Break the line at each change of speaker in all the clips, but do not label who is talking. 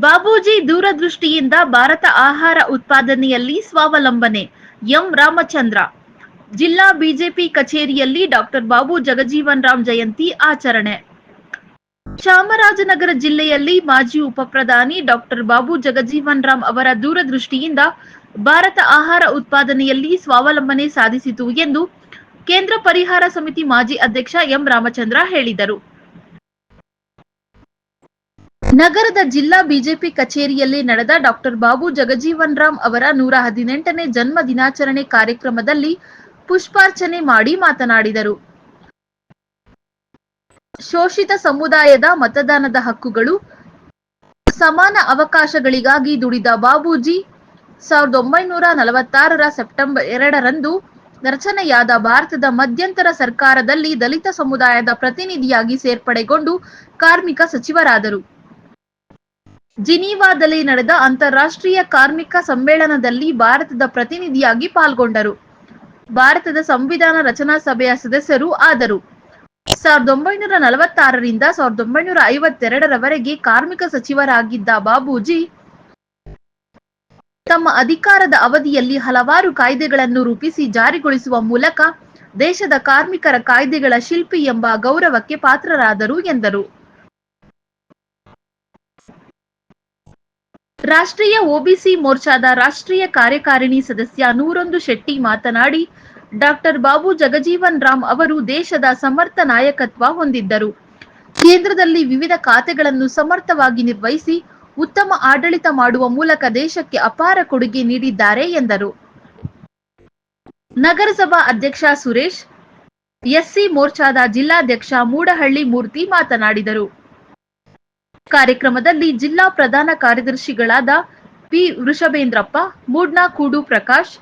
ಬಾಬೂಜಿ ದೂರದೃಷ್ಟಿಯಿಂದ ಭಾರತ ಆಹಾರ ಉತ್ಪಾದನೆಯಲ್ಲಿ ಸ್ವಾವಲಂಬನೆ. ಎಂ. ರಾಮಚಂದ್ರ, ಜಿಲ್ಲಾ ಬಿಜೆಪಿ ಕಚೇರಿಯಲ್ಲಿ ಡಾಕ್ಟರ್ ಬಾಬು ಜಗಜೀವನ್ ರಾಮ್ ಜಯಂತಿ ಆಚರಣೆ. ಚಾಮರಾಜನಗರ ಜಿಲ್ಲೆಯಲ್ಲಿ ಮಾಜಿ ಉಪಪ್ರಧಾನಿ ಡಾಕ್ಟರ್ ಬಾಬು ಜಗಜೀವನ್ ರಾಮ್ ಅವರ ದೂರದೃಷ್ಟಿಯಿಂದ ಭಾರತ ಆಹಾರ ಉತ್ಪಾದನೆಯಲ್ಲಿ ಸ್ವಾವಲಂಬನೆ ಸಾಧಿಸಿತು ಎಂದು ಕೇಂದ್ರ ಪರಿಹಾರ ಸಮಿತಿ ಮಾಜಿ ಅಧ್ಯಕ್ಷ ಎಂ. ರಾಮಚಂದ್ರ ಹೇಳಿದರು. ನಗರದ ಜಿಲ್ಲಾ ಬಿಜೆಪಿ ಕಚೇರಿಯಲ್ಲಿ ನಡೆದ ಡಾಕ್ಟರ್ ಬಾಬು ಜಗಜೀವನ್ ರಾಮ್ ಅವರ ನೂರ ಹದಿನೆಂಟನೇ ಜನ್ಮ ದಿನಾಚರಣೆ ಕಾರ್ಯಕ್ರಮದಲ್ಲಿ ಪುಷ್ಪಾರ್ಚನೆ ಮಾಡಿ ಮಾತನಾಡಿದರು. ಶೋಷಿತ ಸಮುದಾಯದ ಮತದಾನದ ಹಕ್ಕುಗಳು, ಸಮಾನ ಅವಕಾಶಗಳಿಗಾಗಿ ದುಡಿದ ಬಾಬೂಜಿ, ಸಾವಿರದ ಒಂಬೈನೂರ ನಲವತ್ತಾರರ ಸೆಪ್ಟೆಂಬರ್ ಎರಡರಂದು ರಚನೆಯಾದ ಭಾರತದ ಮಧ್ಯಂತರ ಸರ್ಕಾರದಲ್ಲಿ ದಲಿತ ಸಮುದಾಯದ ಪ್ರತಿನಿಧಿಯಾಗಿ ಸೇರ್ಪಡೆಗೊಂಡು ಕಾರ್ಮಿಕ ಸಚಿವರಾದರು. ಜಿನೀವಾದಲ್ಲಿ ನಡೆದ ಅಂತಾರಾಷ್ಟ್ರೀಯ ಕಾರ್ಮಿಕ ಸಮ್ಮೇಳನದಲ್ಲಿ ಭಾರತದ ಪ್ರತಿನಿಧಿಯಾಗಿ ಪಾಲ್ಗೊಂಡರು. ಭಾರತದ ಸಂವಿಧಾನ ರಚನಾ ಸಭೆಯ ಸದಸ್ಯರು ಆದರು. ಸಾವಿರದ ಒಂಬೈನೂರ ನಲವತ್ತಾರರಿಂದ ಸಾವಿರದ ಒಂಬೈನೂರ ಐವತ್ತೆರಡರವರೆಗೆ ಕಾರ್ಮಿಕ ಸಚಿವರಾಗಿದ್ದ ಬಾಬೂಜಿ, ತಮ್ಮ ಅಧಿಕಾರದ ಅವಧಿಯಲ್ಲಿ ಹಲವಾರು ಕಾಯ್ದೆಗಳನ್ನು ರೂಪಿಸಿ ಜಾರಿಗೊಳಿಸುವ ಮೂಲಕ ದೇಶದ ಕಾರ್ಮಿಕರ ಕಾಯ್ದೆಗಳ ಶಿಲ್ಪಿ ಎಂಬ ಗೌರವಕ್ಕೆ ಪಾತ್ರರಾದರು ಎಂದರು. ರಾಷ್ಟ್ರೀಯ ಒಬಿಸಿ ಮೋರ್ಚಾದ ರಾಷ್ಟ್ರೀಯ ಕಾರ್ಯಕಾರಿಣಿ ಸದಸ್ಯ ನೂರೊಂದು ಶೆಟ್ಟಿ ಮಾತನಾಡಿ, ಡಾಕ್ಟರ್ ಬಾಬು ಜಗಜೀವನ್ ರಾಮ್ ಅವರು ದೇಶದ ಸಮರ್ಥ ನಾಯಕತ್ವ ಹೊಂದಿದ್ದರು. ಕೇಂದ್ರದಲ್ಲಿ ವಿವಿಧ ಖಾತೆಗಳನ್ನು ಸಮರ್ಥವಾಗಿ ನಿರ್ವಹಿಸಿ, ಉತ್ತಮ ಆಡಳಿತ ಮಾಡುವ ಮೂಲಕ ದೇಶಕ್ಕೆ ಅಪಾರ ಕೊಡುಗೆ ನೀಡಿದ್ದಾರೆ ಎಂದರು. ನಗರಸಭಾ ಅಧ್ಯಕ್ಷ ಸುರೇಶ್, ಎಸ್ಸಿ ಮೋರ್ಚಾದ ಜಿಲ್ಲಾಧ್ಯಕ್ಷ ಮೂಡಹಳ್ಳಿ ಮೂರ್ತಿ ಮಾತನಾಡಿದರು. ಕಾರ್ಯಕ್ರಮದಲ್ಲಿ ಜಿಲ್ಲಾ ಪ್ರಧಾನ ಕಾರ್ಯದರ್ಶಿಗಳಾದ ಪಿ ವೃಷಭೇಂದ್ರಪ್ಪ, ಮೂಡ್ನಾ ಕೂಡು ಪ್ರಕಾಶ್,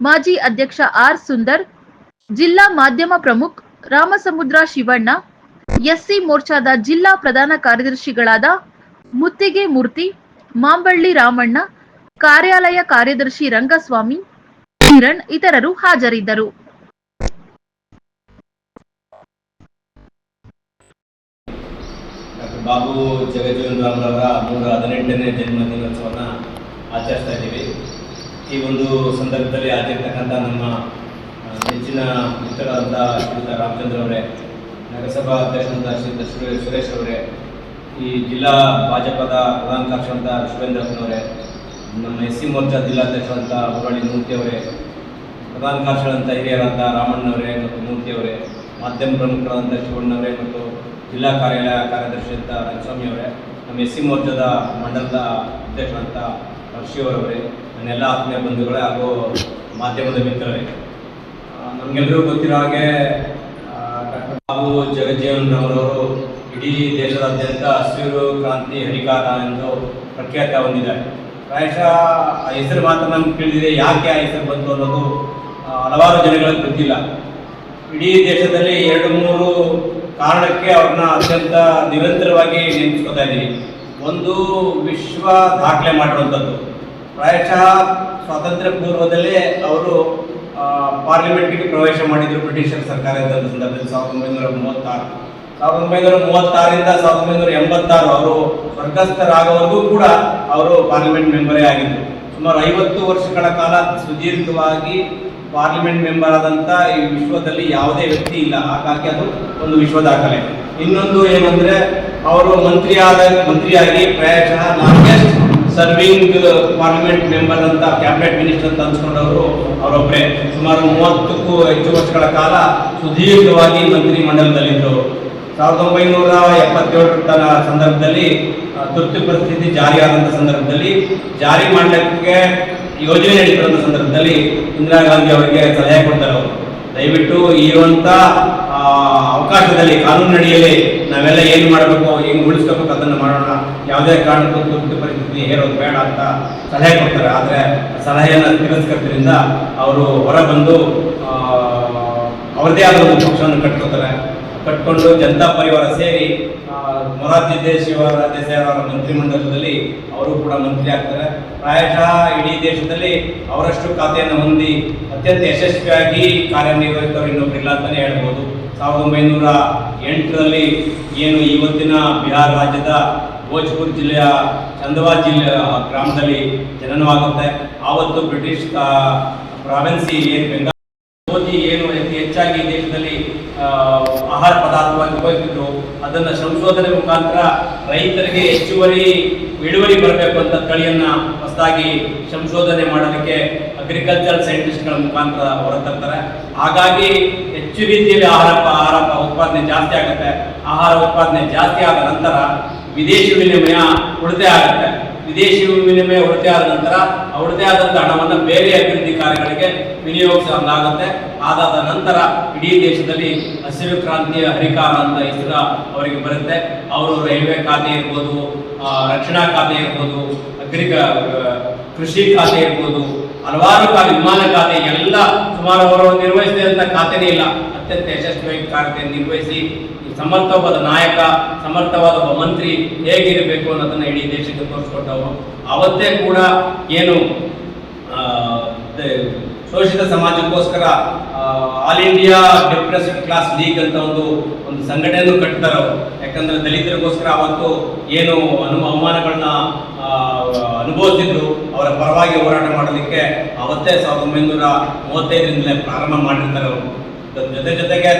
ಮಾಜಿ ಅಧ್ಯಕ್ಷ ಆರ್ ಸುಂದರ್, ಜಿಲ್ಲಾ ಮಾಧ್ಯಮ ಪ್ರಮುಖ್ ರಾಮಸಮುದ್ರ ಶಿವಣ್ಣ, ಎಸ್ಸಿ ಮೋರ್ಚಾದ ಜಿಲ್ಲಾ ಪ್ರಧಾನ ಕಾರ್ಯದರ್ಶಿಗಳಾದ ಮುತ್ತಿಗೆ ಮೂರ್ತಿ, ಮಾಂಬಳ್ಳಿ ರಾಮಣ್ಣ, ಕಾರ್ಯಾಲಯ ಕಾರ್ಯದರ್ಶಿ ರಂಗಸ್ವಾಮಿ, ಕಿರಣ್ ಇತರರು ಹಾಜರಿದ್ದರು.
ಬಾಬು ಜಗಜೀವನ್ ರಾಮ್ರವರ ನೂರ ಹದಿನೆಂಟನೇ ಜನ್ಮ ದಿನೋತ್ಸವನ ಆಚರಿಸ್ತಾ ಇದ್ದೀವಿ ಈ ಒಂದು ಸಂದರ್ಭದಲ್ಲಿ ಆಗಿರ್ತಕ್ಕಂಥ ನಮ್ಮ ನೆಚ್ಚಿನ ಮಿತ್ರರಾದಂಥ ಶ್ರೀಯುತ ರಾಮಚಂದ್ರ ಅವರೇ, ನಗರಸಭಾ ಅಧ್ಯಕ್ಷರಂತ ಸುರೇ- ಸುರೇಶ್ ಅವರೇ, ಈ ಜಿಲ್ಲಾ ಭಾಜಪದ ಪ್ರಧಾನ ಕಾರ್ಯದರ್ಶಿಯಂತ ನಮ್ಮ ಎಸ್ ಸಿ ಮೋರ್ಚಾ ಜಿಲ್ಲಾಧ್ಯಕ್ಷರಂತ ಮುರಳಿ ಮೂರ್ತಿ ಅವರೇ, ಪ್ರಧಾನ ಕಾರ್ಯದರ್ಶಿಗಳಂತ ಹಿರಿಯರಾದ ರಾಮಣ್ಣವರೇ ಮತ್ತು ಮೂರ್ತಿಯವರೇ ಮಾಧ್ಯಮ ಪ್ರಮುಖರಾದಂಥ ಶಿವಣ್ಣವರೇ ಮತ್ತು ಜಿಲ್ಲಾ ಕಾರ್ಯಾಲಯ ಕಾರ್ಯದರ್ಶಿ ಅಂತ ರಂಗಸ್ವಾಮಿ ಅವರೇ, ನಮ್ಮ ಎಸ್ ಸಿ ಮೋರ್ಚಾದ ಮಂಡಲದ ಅಧ್ಯಕ್ಷರಂತ ಶಿವರವರೇ ನನ್ನೆಲ್ಲ ಆತ್ಮೀಯ ಬಂಧುಗಳೇ ಹಾಗೂ ಮಾಧ್ಯಮದ ಮಿತ್ರರೇ. ನಮಗೆಲ್ಲರಿಗೂ ಗೊತ್ತಿರೋ ಹಾಗೆ ಬಾಬು ಜಗಜೀವನ್ ರಾಮ್ರವರು ಇಡೀ ದೇಶದಾದ್ಯಂತ ಹಸಿರು ಕ್ರಾಂತಿ ಹರಿಕಾರ ಎಂದು ಪ್ರಖ್ಯಾತ ಹೊಂದಿದ್ದಾರೆ. ಪ್ರಾಯಶಃ ಹೆಸರು ಮಾತ್ರ ನಮ್ಗೆ ತಿಳಿದಿದೆ, ಯಾಕೆ ಆ ಹೆಸರು ಬಂತು ಅನ್ನೋದು ಹಲವಾರು ಜನಗಳಿಗೆ ಗೊತ್ತಿಲ್ಲ. ಇಡೀ ದೇಶದಲ್ಲಿ ಎರಡು ಮೂರು ಕಾರಣಕ್ಕೆ ಅವ್ರನ್ನ ಅತ್ಯಂತ ನಿರಂತರವಾಗಿ ನೆನೆಸ್ಕೊತಾ ಇದ್ದೀನಿ ಒಂದು ವಿಶ್ವ ದಾಖಲೆ ಮಾಡಿರುವಂಥದ್ದು. ಪ್ರಾಯಶಃ ಸ್ವಾತಂತ್ರ್ಯ ಪೂರ್ವದಲ್ಲೇ ಅವರು ಪಾರ್ಲಿಮೆಂಟ್ಗೆ ಪ್ರವೇಶ ಮಾಡಿದ್ರು ಬ್ರಿಟಿಷರ್ ಸರ್ಕಾರ ಇದ್ದಂಥ ಸಂದರ್ಭದಲ್ಲಿ ಸಾವಿರದ ಒಂಬೈನೂರ ಮೂವತ್ತಾರು. ಸಾವಿರದ ಒಂಬೈನೂರ ಮೂವತ್ತಾರರಿಂದ ಸಾವಿರದ ಒಂಬೈನೂರ ಎಂಬತ್ತಾರು ಅವರು ಸ್ವರ್ಗಸ್ಥರಾಗೋವರೆಗೂ ಕೂಡ ಅವರು ಪಾರ್ಲಿಮೆಂಟ್ ಮೆಂಬರೇ ಆಗಿದ್ದರು. ಸುಮಾರು ಐವತ್ತು ವರ್ಷಗಳ ಕಾಲ ಸುದೀರ್ಘವಾಗಿ ಪಾರ್ಲಿಮೆಂಟ್ ಮೆಂಬರ್ ಆದಂಥ ಈ ವಿಶ್ವದಲ್ಲಿ ಯಾವುದೇ ವ್ಯಕ್ತಿ ಇಲ್ಲ. ಹಾಗಾಗಿ ಅದು ಒಂದು ವಿಶ್ವ ದಾಖಲೆ. ಇನ್ನೊಂದು ಏನಂದ್ರೆ, ಅವರು ಮಂತ್ರಿ ಆದ ಮಂತ್ರಿಯಾಗಿ ಪ್ರಾಯಶಃ ಲಾಂಗೆಸ್ಟ್ ಸರ್ವಿಂಗ್ ಪಾರ್ಲಿಮೆಂಟ್ ಮೆಂಬರ್ ಅಂತ ಕ್ಯಾಬಿನೆಟ್ ಮಿನಿಸ್ಟರ್ ಅಂತ ಅನ್ಸ್ಕೊಂಡವರು ಅವರೊಬ್ಬರೇ ಸುಮಾರು ಮೂವತ್ತಕ್ಕೂ ಹೆಚ್ಚು ವರ್ಷಗಳ ಕಾಲ ಸುದೀರ್ಘವಾಗಿ ಮಂತ್ರಿ ಮಂಡಲದಲ್ಲಿದ್ದರು. ಸಾವಿರದ ಒಂಬೈನೂರ ಎಪ್ಪತ್ತೇಳರ ಸಂದರ್ಭದಲ್ಲಿ ತುರ್ತು ಪರಿಸ್ಥಿತಿ ಜಾರಿಯಾದಂಥ ಸಂದರ್ಭದಲ್ಲಿ ಜಾರಿ ಮಾಡಲಿಕ್ಕೆ ಯೋಜನೆ ನಡೀತಿರುವಂಥ ಸಂದರ್ಭದಲ್ಲಿ ಇಂದಿರಾ ಗಾಂಧಿ ಅವರಿಗೆ ಸಲಹೆ ಕೊಡ್ತಾರೆ ದಯವಿಟ್ಟು ಇರುವಂಥ ಅವಕಾಶದಲ್ಲಿ ಕಾನೂನಿನಡಿಯಲ್ಲಿ ನಾವೆಲ್ಲ ಏನು ಮಾಡಬೇಕು, ಹೆಂಗೆ ಉಳಿಸ್ಕೋಬೇಕು ಅದನ್ನು ಮಾಡೋಣ. ಯಾವುದೇ ಕಾರಣಕ್ಕೂ ತುರ್ತು ಪರಿಸ್ಥಿತಿ ಹೇರೋದು ಬೇಡ ಅಂತ ಸಲಹೆ ಕೊಡ್ತಾರೆ ಆದರೆ ಸಲಹೆಯನ್ನು ತಿರಸ್ಕರಿಸಿದ್ರಿಂದ ಅವರು ಹೊರಬಂದು ಬಂದು ಅವರದೇ ಆದ ಒಂದು ಪಕ್ಷವನ್ನು ಕಟ್ಕೋತಾರೆ ಕಟ್ಕೊಂಡು ಜನತಾ ಪರಿವಾರ ಸೇರಿ ಮೊರಾರ್ಜಿ ದೇಶಿಯವರ ದೇಸಾಯಿ ಅವರ ಮಂತ್ರಿಮಂಡಲದಲ್ಲಿ ಅವರು ಕೂಡ ಮಂತ್ರಿ ಆಗ್ತಾರೆ. ಪ್ರಾಯಶಃ ಇಡೀ ದೇಶದಲ್ಲಿ ಅವರಷ್ಟು ಖಾತೆಯನ್ನು ಹೊಂದಿ ಅತ್ಯಂತ ಯಶಸ್ವಿಯಾಗಿ ಕಾರ್ಯನಿರ್ವಹಿಸಿದವರು ಇನ್ನೊಬ್ಬರಿಲ್ಲ ಅಂತಲೇ ಹೇಳ್ಬೋದು. ಸಾವಿರದ ಒಂಬೈನೂರ ಎಂಟರಲ್ಲಿ ಏನು ಇವತ್ತಿನ ಬಿಹಾರ್ ರಾಜ್ಯದ ಭೋಜ್ಪುರ್ ಜಿಲ್ಲೆಯ ಚಂದವಾ ಜಿಲ್ಲೆಯ ಗ್ರಾಮದಲ್ಲಿ ಜನನವಾಗುತ್ತೆ. ಆವತ್ತು ಬ್ರಿಟಿಷ್ ಪ್ರಾವಿನ್ಸಿ ಏನು ಬೆಂಗಾಲ್ ಏನು ಅತಿ ಹೆಚ್ಚಾಗಿ ಆ, ಆಹಾರ ಪದಾರ್ಥವಾಗಿ ಉಪಯೋಗಿಸಿದ್ರು ಅದನ್ನ ಸಂಶೋಧನೆ ಮುಖಾಂತರ ರೈತರಿಗೆ ಹೆಚ್ಚುವರಿ ಇಳುವರಿ ಬರಬೇಕು ಅಂತ ತಳಿಯನ್ನ ಹೊಸದಾಗಿ ಸಂಶೋಧನೆ ಮಾಡೋದಕ್ಕೆ ಅಗ್ರಿಕಲ್ಚರ್ ಸೈಂಟಿಸ್ಟ್ಗಳ ಮುಖಾಂತರ ಹೊರತರ್ತಾರೆ. ಹಾಗಾಗಿ ಹೆಚ್ಚು ರೀತಿಯಲ್ಲಿ ಆಹಾರ ಆಹಾರ ಉತ್ಪಾದನೆ ಜಾಸ್ತಿ ಆಗುತ್ತೆ. ಆಹಾರ ಉತ್ಪಾದನೆ ಜಾಸ್ತಿ ಆದ ನಂತರ ವಿದೇಶಿ ವಿನಿಮಯ ಉಳಿತಾಯ ಆಗುತ್ತೆ. ವಿದೇಶಿ ವಿನಿಮಯ ಹೊರತೆ ಆದ ನಂತರ ಅವರದೇ ಆದಂತಹ ಹಣವನ್ನು ಬೇರೆ ಅಭಿವೃದ್ಧಿ ಕಾರ್ಯಗಳಿಗೆ ವಿನಿಯೋಗಿಸಲಾಗುತ್ತೆ ಆದಾದ ನಂತರ ಇಡೀ ದೇಶದಲ್ಲಿ ಹಸಿರು ಕ್ರಾಂತಿಯ ಹರಿಕಾರ ಅಂತ ಹೆಸರು ಅವರಿಗೆ ಬರುತ್ತೆ. ಅವರು ರೈಲ್ವೆ ಖಾತೆ ಇರ್ಬೋದು ರಕ್ಷಣಾ ಖಾತೆ ಇರ್ಬೋದು, ಅಗ್ರಿಕ ಕೃಷಿ ಖಾತೆ ಇರ್ಬೋದು, ಹಲವಾರು ಖಾತೆ, ವಿಮಾನ ಖಾತೆ, ಎಲ್ಲ ಸುಮಾರು ಅವರು ನಿರ್ವಹಿಸಿದಂಥ ಖಾತೆನೇ ಇಲ್ಲ. ಅತ್ಯಂತ ಯಶಸ್ವಿಯಾಗಿ ಕಾರ್ಯ ನಿರ್ವಹಿಸಿ ಸಮರ್ಥವಾದ ನಾಯಕ, ಸಮರ್ಥವಾದ ಒಬ್ಬ ಮಂತ್ರಿ ಹೇಗಿರಬೇಕು ಅನ್ನೋದನ್ನ ಇಡೀ ದೇಶಕ್ಕೆ ತೋರಿಸ್ಕೊಟ್ಟವರು. ಅವತ್ತೇ ಕೂಡ ಏನು ಶೋಷಿತ ಸಮಾಜಕ್ಕೋಸ್ಕರ all India depressed class league ಅಂತ ಒಂದು ಒಂದು ಸಂಘಟನೆಯನ್ನು ಕಟ್ತಾರೆ ಯಾಕಂದ್ರೆ ದಲಿತರಿಗೋಸ್ಕರ ಅವತ್ತು ಏನು ಅನು, ಅವಮಾನಗಳನ್ನ ಅನುಭವಿಸಿದ್ರು. ಅವರ ಪರವಾಗಿ ಹೋರಾಟ ಮಾಡಲಿಕ್ಕೆ ಅವತ್ತೇ ಸಾವಿರದ ಒಂಬೈನೂರ ಮೂವತ್ತೈದರಿಂದಲೇ ಪ್ರಾರಂಭ ಮಾಡಿರ್ತಾರೆ ಅವರು. ಜೊತೆ ಜೊತೆಗೆ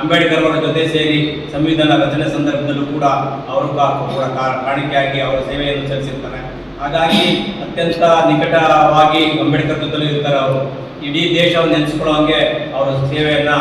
ಅಂಬೇಡ್ಕರ್ ಅವರ ಜೊತೆ ಸೇರಿ ಸಂವಿಧಾನ ರಚನೆ ಸಂದರ್ಭದಲ್ಲೂ ಕೂಡ ಅವರು ಕೂಡ ಕಾಣಿಕೆಯಾಗಿ ಅವರ ಸೇವೆಯನ್ನು ಸಲ್ಲಿಸಿರ್ತಾರೆ. ಹಾಗಾಗಿ ಅತ್ಯಂತ ನಿಕಟವಾಗಿ ಅಂಬೇಡ್ಕರ್ ಜೊತೆ ಇರ್ತಾರೆ ಅವರು. ಇಡೀ ದೇಶವನ್ನು ನೆನೆಸ್ಕೊಳ್ಳೋ ಹಾಗೆ ಅವರ ಸೇವೆಯನ್ನ